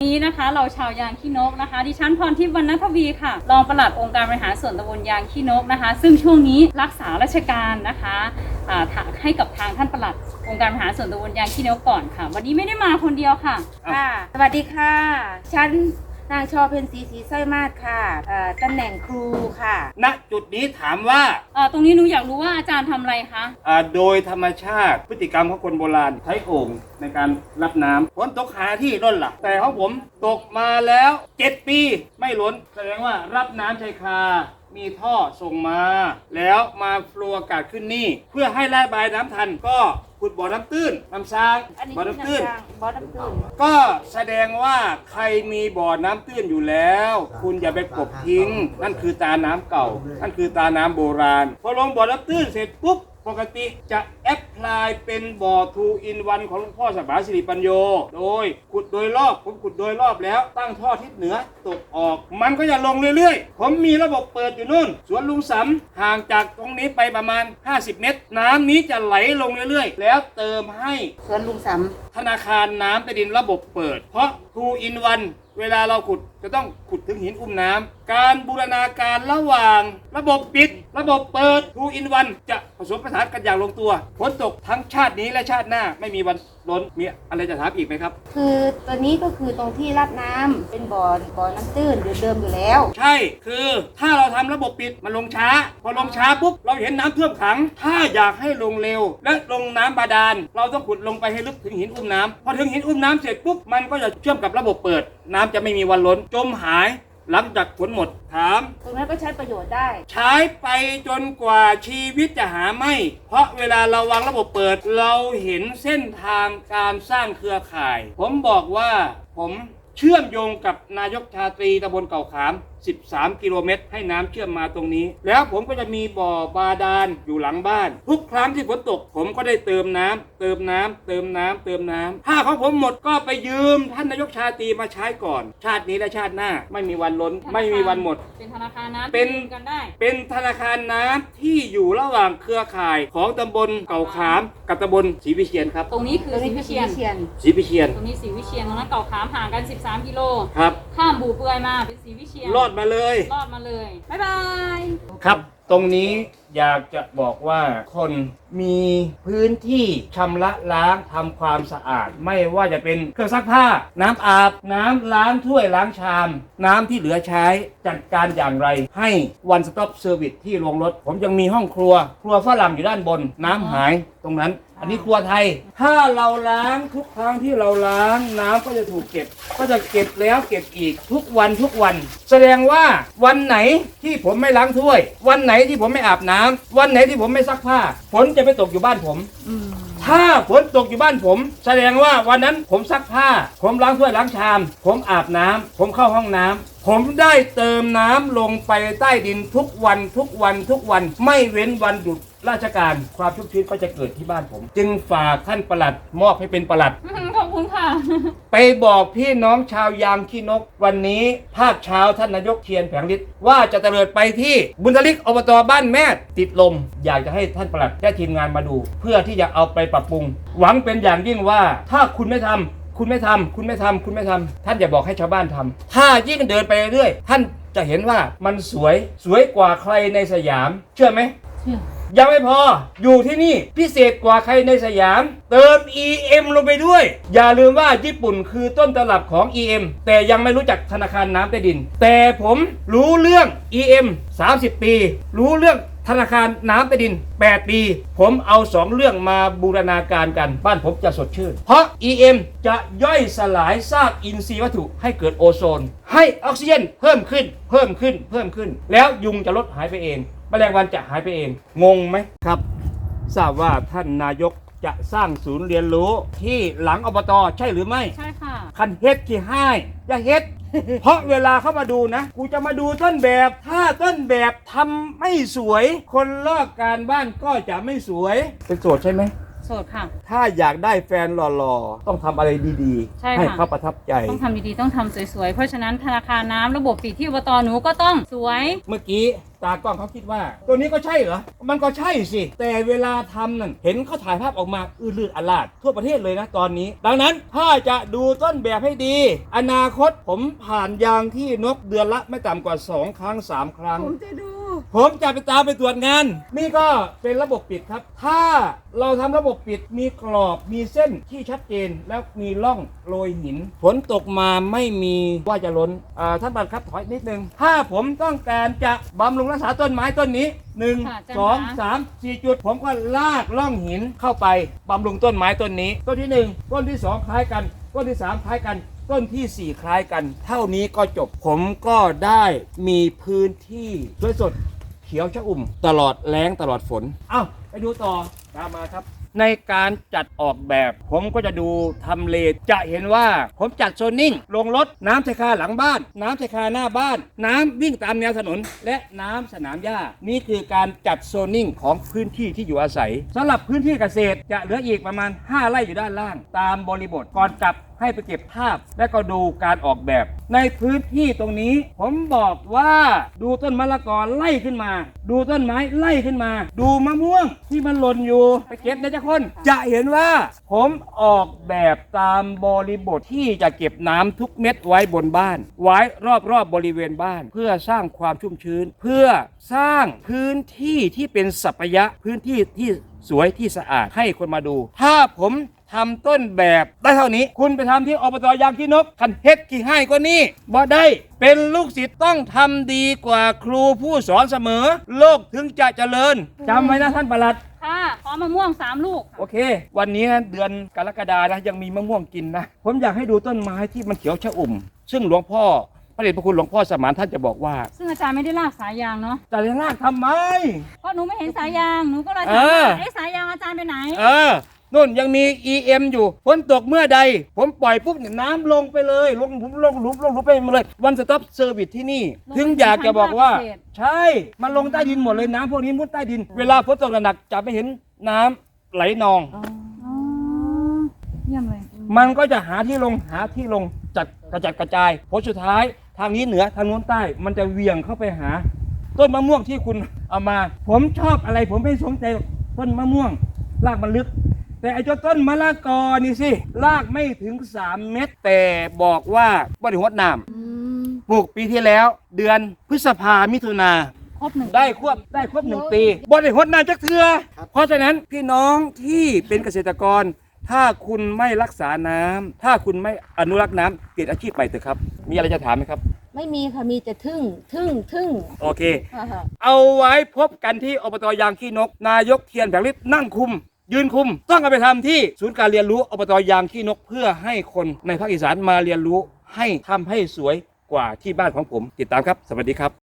นี้นะคะเราชาวยางขี้นกนะคะ ดิฉันพรทิพย์วรรณทวีค่ะ รองปลัดองค์การบริหารส่วนตำบลยางขี้นกนะคะ ซึ่งช่วงนี้รักษาราชการนะคะอ่าให้กับทางท่านปลัดองค์การบริหารส่วนตำบลยางขี้นกก่อนค่ะ วันนี้ไม่ได้มาคนเดียวค่ะค่ะสวัสดีค่ะ ฉัน นางชอเพนสีสีสร้อยมาศค่ะเอ่อตำแหน่งครูค่ะณจุดนี้ถามว่าอ่าตรงนี้หนูอยากรู้ว่าอาจารย์ทำอะไรคะ อ่าโดยธรรมชาติพฤติกรรมของคนโบราณใช้โอ่งในการรับน้ำฝนตกหาที่ร่นล่ะ แต่ของผมตกมาแล้ว 7 ปีไม่ล้น แสดงว่ารับน้ำชายคา มีท่อส่งมา แล้วมาฟลูอากาศขึ้นนี่ เพื่อให้ระบายน้ำทันก็ ขุดบ่อน้ำตื้นน้ำซางอันนี้บ่อคือน้ำตื้นน้ำยางบอสน้ำตื้นก็แสดงว่าใครมีบ่อน้ำตื้นอยู่แล้ว คุณอย่าไปกบทิ้ง นั่นคือตาน้ำเก่า นั่นคือตาน้ำโบราณ พอลงบ่อน้ำตื้นเสร็จปุ๊บ ปกติจะแอพพลายเป็นบ่อทูอินวันของหลวงพ่อสบาสิริปัญโย โดยขุดโดยรอบ ผมขุดโดยรอบแล้ว ตั้งท่อทิศเหนือตกออก มันก็จะลงเรื่อยๆ ผมมีระบบเปิดอยู่นู่น สวนลุงสำห่างจากตรงนี้ไปประมาณ 50 เมตร น้ำนี้จะไหลลงเรื่อยๆ แล้วเติมให้สวนลุงสำ ธนาคารน้ำใต้ดินระบบเปิด เพราะทูอินวันเวลาเราขุดจะต้องขุดถึงหินอุ้มน้ำ การบูรณาการระหว่าง ระบบปิด ระบบเปิดทูอินวันจะผสมผสานกันอย่างลงตัวฝนตกทั้งชาตินี้และชาติหน้าไม่มีวัน ล้นมีอะไรจะถามอีกไหมครับำคือตัวนี้ก็คือตรงที่รับน้ำเป็นบ่อบ่อน้ำตื้นอยู่เดิมอยู่แล้ว ใช่คือถ้าเราทำระบบปิดมันลงช้า พอลงช้าปุ๊บเราเห็นน้ำท่วมขัง ถ้าอยากให้ลงเร็ว และลงน้ำบาดาลเราต้องขุดลงไปให้ลึกถึงหินอุ้มน้ำพอถึงหินอุ้มน้ำเสร็จปุ๊บมันก็จะเชื่อมกับระบบเปิด น้ำจะไม่มีวันล้นจมหาย หลังจากฝนหมดถาม ตรงนั้นก็ใช้ประโยชน์ได้ ใช้ไปจนกว่าชีวิตจะหาไม่ เพราะเวลาเราวางระบบเปิด เราเห็นเส้นทางการสร้างเครือข่าย ผมบอกว่าผม เชื่อมโยงกับนายกชาตรีตำบลเก่าขาม 13 กิโลเมตร ให้น้ำเชื่อมมาตรงนี้ แล้วผมก็จะมีบ่อบาดาลอยู่หลังบ้าน ทุกครั้งที่ฝนตกผมก็ได้เติมน้ำเติมน้ำเติมน้ำเติมน้ำถ้าของผมหมดก็ไปยืมท่านนายกชาตรีมาใช้ก่อน ชาตินี้และชาติหน้า ไม่มีวันล้น ไม่มีวันหมด เป็นธนาคารน้ำเป็นที่ยืมกันได้ เป็นธนาคารน้ำที่อยู่ระหว่างเครือข่ายของตำบลเก่าขามกับตำบลศรีวิเชียนครับ ตรงนี้คือตรงศรีนี้คืวิอเชียนเชียนศรีวิเชียนตรงนี้ศรีวิเชียนตรงนั้นเก่าขามห่างกัน13กิโล ครับ ข้ามบูเปือยมาเป็นศรีวิเชียนรอดมาเลย รอดมาเลย บ๊ายบาย ครับ ตรงนี้ อยากจะบอกว่าคนมีพื้นที่ชำระล้างทำความสะอาด ไม่ว่าจะเป็นเครื่องซักผ้า น้ำอาบ น้ำล้างถ้วยล้างชาม น้ำที่เหลือใช้จัดการอย่างไร ให้ one stop service ที่โรงรถ ผมยังมีห้องครัว ครัวฝรั่งอยู่ด้านบน น้ำหายตรงนั้น อันนี้ครัวไทย ถ้าเราล้างทุกครั้งที่เราล้างน้ำก็จะถูกเก็บ ก็จะเก็บแล้วเก็บอีกทุกวันทุกวัน แสดงว่าวันไหนที่ผมไม่ล้างถ้วย วันไหนที่ผมไม่อาบน้ำวันไหนที่ผมไม่ซักผ้าฝนจะไปตกอยู่บ้านผม ถ้าฝนตกอยู่บ้านผม แสดงว่าวันนั้นผมซักผ้า ผมล้างถ้วยล้างชาม ผมอาบน้ำผมเข้าห้องน้ำผมได้เติมน้ำลงไปใต้ดินทุกวันทุกวันทุกวันไม่เว้นวันหยุดราชการความชุกชื้นก็จะเกิดที่บ้านผม จึงฝากท่านประหลัดมอบให้เป็นประหลัดขอบคุณค่ะ ไปบอกพี่น้องชาวยางขี้นก วันนี้ภาคเช้าท่านนายกเทียนแผงฤทธิ์ว่าจะเตลิดไปที่บุญทลิกอบตบ้านแม่ติดลม อยากจะให้ท่านประหลัดและทีมงานมาดู เพื่อที่จะเอาไปปรับปรุง หวังเป็นอย่างยิ่งว่าถ้าคุณไม่ทำคุณไม่ทำคุณไม่ทำคุณไม่ทำท่านอย่าบอกให้ชาวบ้านทำถ้ายิ่งเดินไปเรื่อยท่านจะเห็นว่ามันสวยสวยกว่าใครในสยาม เชื่อไหม ยังไม่พอ อยู่ที่นี่พิเศษกว่าใครในสยาม เติม EM ลงไปด้วย อย่าลืมว่าญี่ปุ่นคือต้นตำรับของ EM แต่ยังไม่รู้จักธนาคารน้ำใต้ดิน แต่ผมรู้เรื่อง EM 30 ปี รู้เรื่องธนาคารน้ำใต้ดิน 8 ปี ผมเอา 2 เรื่องมาบูรณาการกัน บ้านผมจะสดชื่น เพราะ EM จะย่อยสลายซากอินทรีย์วัตถุให้เกิดโอโซน ให้ออกซิเจนเพิ่มขึ้น เพิ่มขึ้น เพิ่มขึ้น แล้วยุงจะลดหายไปเอง แมลงวันจะหายไปเอง งงไหมครับ ทราบว่าท่านนายกจะสร้างศูนย์เรียนรู้ที่หลังอบตใช่หรือไม่ ใช่ค่ะ คันเฮ็ดกี่ให้อย่าเฮ็ด เพราะเวลาเข้ามาดูนะ กูจะมาดูต้นแบบ ถ้าต้นแบบทำไม่สวย คนลอกการบ้านก็จะไม่สวย เป็นโสดใช่ไหม โสดค่ะ ถ้าอยากได้แฟนหล่อๆ ต้องทำอะไรดีใช่ๆค่ะให้เขาประทับใจ ต้องทำดีๆ ต้องทำสวยๆ เพราะฉะนั้นธนาคารน้ำระบบปิดที่อบตหนูก็ต้องสวย เมื่อกี้ ตากล้องเขาคิดว่า ตัวนี้ก็ใช่เหรอ มันก็ใช่สิ แต่เวลาทำนั่นเห็นเขาถ่ายภาพออกมาอื้อลืออลาดทั่วประเทศเลยนะตอนนี้ ดังนั้นถ้าจะดูต้นแบบให้ดี อนาคตผมผ่านยางที่นกเดือนละไม่ต่ำกว่า 2 ครั้ง 3 ครั้ง ผมจะดู ผมจะไปตามไปตรวจงาน นี่ก็เป็นระบบปิดครับ ถ้าเราทำระบบปิดมีกรอบมีเส้นที่ชัดเจนแล้วมีร่องโรยหินฝนตกมาไม่มีว่าจะล้นอ่าท่านประหลัดครับถอยนิดนึง ถ้าผมต้องการจะบำรุงรักษาต้นไม้ต้นนี้หนึ่งค่ะอาจารย์สองคะสามสี่จุด ผมก็ลากร่องหินเข้าไปบำรุงต้นไม้ต้นนี้ ต้นที่หนึ่งต้นที่สองคล้ายกัน ต้นที่สามคล้ายกัน ต้นที่ 4 คล้ายกัน เท่านี้ก็จบผมก็ได้มีพื้นที่สวยสดเขียวชะอุ่ม ตลอดแล้งตลอดฝน เอ้าไปดูต่อตามมาครับ ในการจัดออกแบบ ผมก็จะดูทำเลจะเห็นว่า ผมจัดโซนนิ่ง ลงรถน้ำชายคาหลังบ้าน น้ำชายคาหน้าบ้าน น้ำวิ่งตามแนวถนน และน้ำสนามหญ้า นี่คือการจัดโซนนิ่งของพื้นที่ที่อยู่อาศัยสำหรับพื้นที่เกษตรจะเหลืออีกประมาณ 5 ไร่อยู่ด้านล่าง ตามบริบทก่อนกลับ ให้ไปเก็บภาพ และก็ดูการออกแบบ ในพื้นที่ตรงนี้ ผมบอกว่าดูต้นมะละกอไล่ขึ้นมา ดูต้นไม้ไล่ขึ้นมา ดูมะม่วงที่มันหล่นอยู่ไปเก็บนะจ๊ะคน จะเห็นว่า ผมออกแบบตามบริบทที่จะเก็บน้ำทุกเม็ดไว้บนบ้าน ไว้รอบๆบบริเวณบ้าน เพื่อสร้างความชุ่มชื้น เพื่อสร้างพื้นที่ที่เป็นสัปยะพื้นที่ที่สวยที่สะอาดให้คนมาดู ถ้าผม ทำต้นแบบได้เท่านี้ คุณไปทำที่อบตยางขี้นกคันเฮ็ดกี่ให้ก็นี่บ่ได้ เป็นลูกศิษย์ต้องทำดีกว่าครูผู้สอนเสมอ โลกถึงจะเจริญจำไว้นะท่านประหลัด ค่ะพร้อมมะม่วงสามลูกโอเค วันนี้นะเดือนกรกฎานะยังมีมะม่วงกินนะ ผมอยากให้ดูต้นไม้ที่มันเขียวชะอุ่ม ซึ่งหลวงพ่อพระเดชพระคุณหลวงพ่อสมานท่านจะบอกว่าซึ่งอาจารย์ไม่ได้ลากสายยางเนาะจะลากทำไมก็หนูไม่เห็นสายยางหนูก็เลยเอถามว่าอไอ้สายยางอาจารย์ไปไหน เออ นู่นยังมี EM อยู่ฝนตกเมื่อใด ผมปล่อยปุ๊บเนี่ยน้ำลงไปเลยลงหลุมลงหลุมลงหลุมไปหมดเลยวันสต็อปเซอร์วิสที่นี่ ลงไปถึงอยากจะบอกว่าทางภาคเกษตร ใช่ มันลงใต้ดินหมดเลยน้ำพวกนี้มุดใต้ดิน เวลาฝนตกหนักๆจะไม่เห็นน้ำไหลนอง อ๋อเยี่ยมเลยมันก็จะหาที่ลงหาที่ลงจัดกระจัดกระจายผลสุดท้ายทางนี้เหนือทางโน้นใต้ มันจะเหวี่ยงเข้าไปหา ต้นมะม่วงที่คุณเอามา ผมชอบอะไร ผมไม่สนใจหรอกต้นมะม่วงรากมันลึก แต่ไอ้เจ้าต้นมะละกอนี่สิรากไม่ถึง 3 เม็ดแต่บอกว่าบริหดน้ำปลูกปีที่แล้ว เดือนพฤษภามิถุนา ครบหนึ่งได้ควบได้ครบหนึ่งปีบริหดน้ำจักเทือ เพราะฉะนั้นพี่น้องที่เป็นเกษตรกร ถ้าคุณไม่รักษาน้ำถ้าคุณไม่อนุรักษ์น้ำเปลี่ยนอาชีพใหม่เถอะครับ มีอะไรจะถามไหมครับ ไม่มีค่ะ มีแต่ทึ่ง ทึ่ง ทึ่งโอเคเอาไว้พบกันที่อบตยางขี้นก นายกเทียนแผงฤทธิ์นั่งคุม ยืนคุม ต้องเอาไปทำที่ศูนย์การเรียนรู้อบตยางขี้นกเพื่อให้คนในภาคอีสานมาเรียนรู้ให้ทำให้สวยกว่าที่บ้านของผม ติดตามครับ สวัสดีครับ